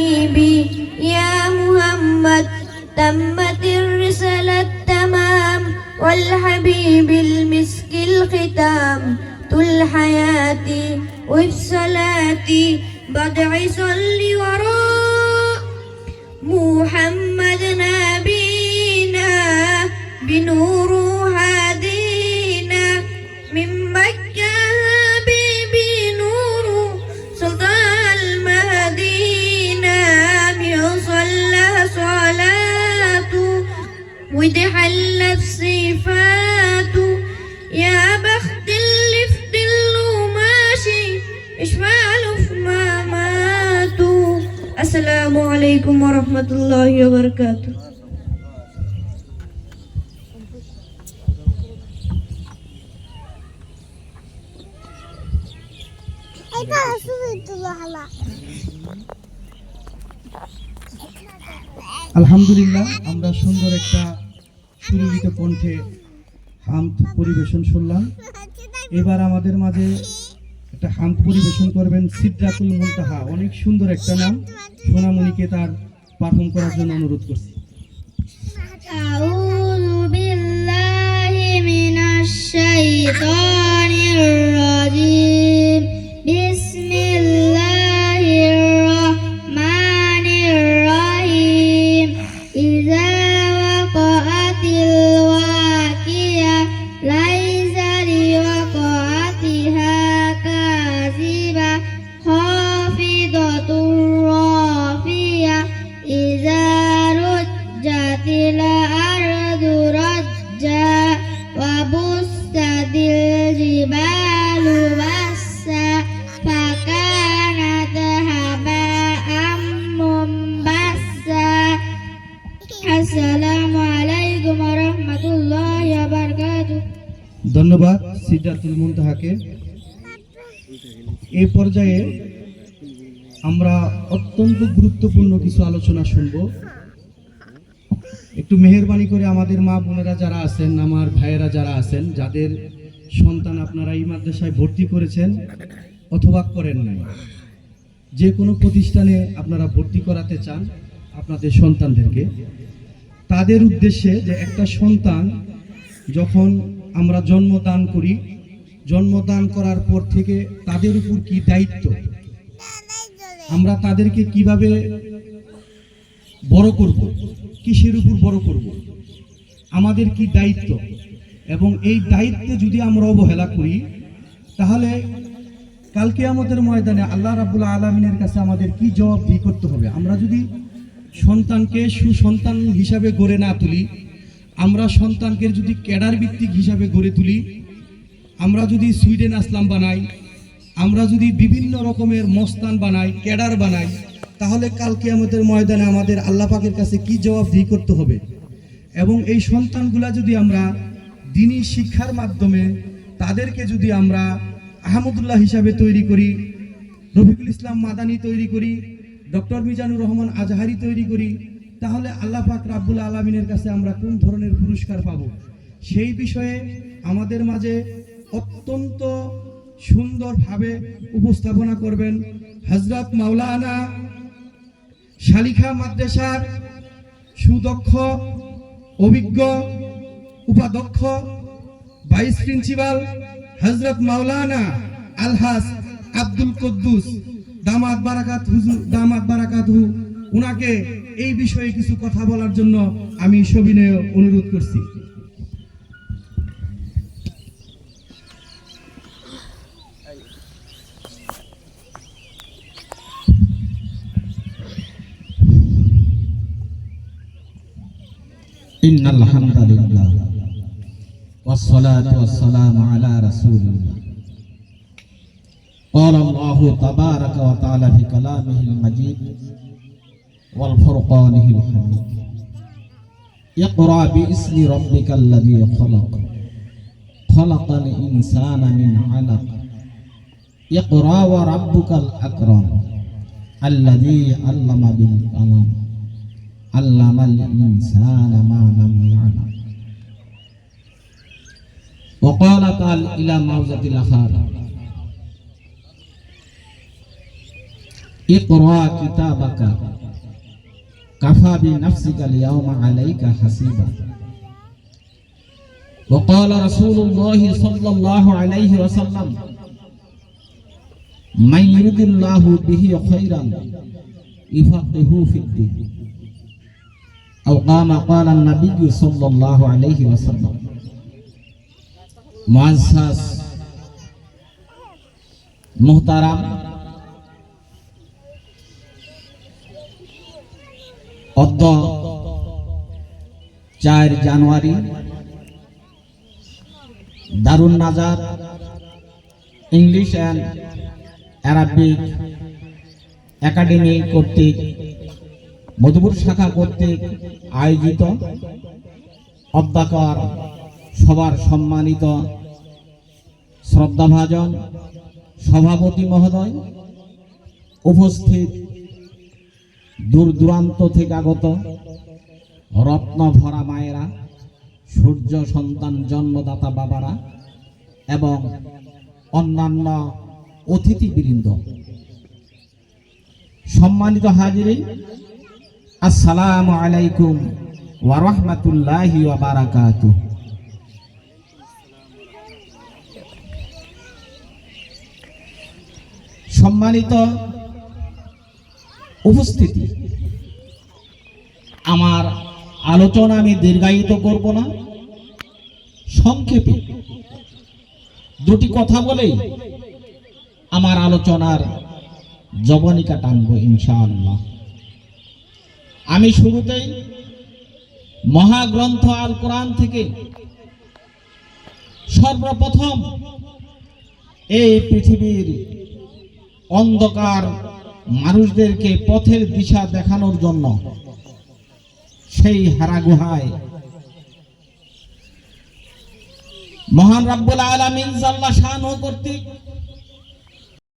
حبيبي يا محمد تمت الرسالة تمام والحبيب المسك الختام. طول حياتي وفي صلاتي بدعي صلي وراء محمد نبينا بنور আসসালামু আলাইকুম রহমতুল্লাহ বরকাত আলহামদুলিল্লাহ আমরা সুন্দর একটা সুরলিত কণ্ঠে হাম পরিবেশন শুনলাম। এবার আমাদের মাঝে একটা হামদ পরিবেশন করবেন সিদ্ধাতুল মুনতাহা অনেক সুন্দর একটা নাম সোনামণিকে তার পারফর্ম করার জন্য অনুরোধ করছি أعوذ بالله من الشيطان আসসালামু ধন্যবাদ সিদ্ধাতুল মুনতাহাকে। এই পর্যায়ে আমরা অত্যন্ত গুরুত্বপূর্ণ কিছু আলোচনা শুনব। একটু মেহরবানি করে আমাদের মা বোনেরা যারা আছেন, আমার ভাইয়েরা যারা আছেন, যাদের সন্তান আপনারা এই মাদ্রাসায় ভর্তি করেছেন অথবা করেন নাই, যে কোনো প্রতিষ্ঠানে আপনারা ভর্তি করাতে চান আপনাদের সন্তানদেরকে। তাদের উদ্দেশ্যে যে একটা সন্তান যখন আমরা জন্মদান করি, জন্মদান করার পর থেকে তাদের উপর কি দায়িত্ব? আমরা তাদেরকে কীভাবে বড় করব? কিসের উপর বড় করব? আমাদের কি দায়িত্ব? এবং এই দায়িত্বে যদি আমরা অবহেলা করি, তাহলে কালকে আমাদের ময়দানে আল্লাহ রাবুল আলমিনের কাছে আমাদের কি জবাবদিহি করতে হবে? আমরা যদি সন্তানকে সুসন্তান হিসাবে গড়ে না তুলি, আমরা সন্তানকে যদি ক্যাডার ভিত্তিক হিসাবে গড়ে তুলি, আমরা যদি সুইডেন আসলাম বানাই, আমরা যদি বিভিন্ন রকমের মস্তান বানাই, ক্যাডার বানাই, তাহলে কালকে আমাদের ময়দানে আমাদের আল্লাহ পাকের কাছে কি জবাবদিহি করতে হবে? এবং এই সন্তানগুলা যদি আমরা দিনী শিক্ষার মাধ্যমে তাদেরকে যদি আমরা আহমদুল্লাহ হিসাবে তৈরি করি, রফিকুল ইসলাম মাদানি তৈরি করি ডক্টর মিজানুর রহমান আজহারি তৈরি করি, তাহলে আল্লাহ পাক রাব্বুল আলমিনের কাছে আমরা কোন ধরনের পুরস্কার পাব? সেই বিষয়ে আমাদের মাঝে অত্যন্ত সুন্দরভাবে উপস্থাপনা করবেন হজরত মাওলানা শালিখা মাদ্রাসার সুদক্ষ, অভিজ্ঞ উপাধ্যক্ষ, ভাইস প্রিন্সিপাল হজরত মাওলানা আলহাস আব্দুল কুদ্দুস। দামাত বারাকাত, হুজুর, দামাত বারাকাত হু। উনাকে এই বিষয়ে কিছু কথা বলার জন্য আমি সবিনয় অনুরোধ করছি। ইন্নাল হামদালিল্লাহ। ওয়াস সালাতু ওয়াস সালামু আলা রাসূলিল্লাহ। قال الله تبارك وتعالى في كلامه المجيد والفرقانه الحميد. اقرأ باسم ربك الذي خلق. خلق الإنسان من علق. اقرأ وربك الأكرم. الذي علم بالقلم. علم الإنسان ما لم يعلم. وقال تعالى إلى موزة الأخار اقرأ كتابك. كفى بنفسك اليوم عليك حسيبا. وقال رسول الله صلى الله عليه وسلم من يرد الله به خيرا يفقهه في الدين. أو قام قال النبي صلى الله عليه وسلم معزز محترم অদ্য চার জানুয়ারি Darun Nazar English and Arabic academy কর্তৃক, মধুপুর শাখা কর্তৃক আয়োজিত অধ্যাকর সবার সম্মানিত শ্রদ্ধাভাজন সভাপতি মহোদয় উপস্থিত দূর দূরান্ত থেকে আগত রত্ন ভরা মায়েরা, সূর্য সন্তান জন্মদাতা বাবারা এবং অন্যান্য অতিথিবৃন্দ। সম্মানিত হাজিরি আসসালামু আলাইকুম ওয়া রাহমাতুল্লাহি সম্মানিত উপস্থিতি। আমার আলোচনা আমি দীর্ঘায়িত করব না, সংক্ষেপে। দুটি কথা বলেই আমার আলোচনার জবনিকা টানব ইনশাআল্লাহ। আমি শুরুতেই মহাগ্রন্থ আল কোরআন থেকে সর্বপ্রথম এই পৃথিবীর অন্ধকার মানুষদেরকে পথের দিশা দেখানোর জন্য সেই হারাগুহায় মহান রাব্বুল আলামিন জাল্লা শাহ কর্তৃক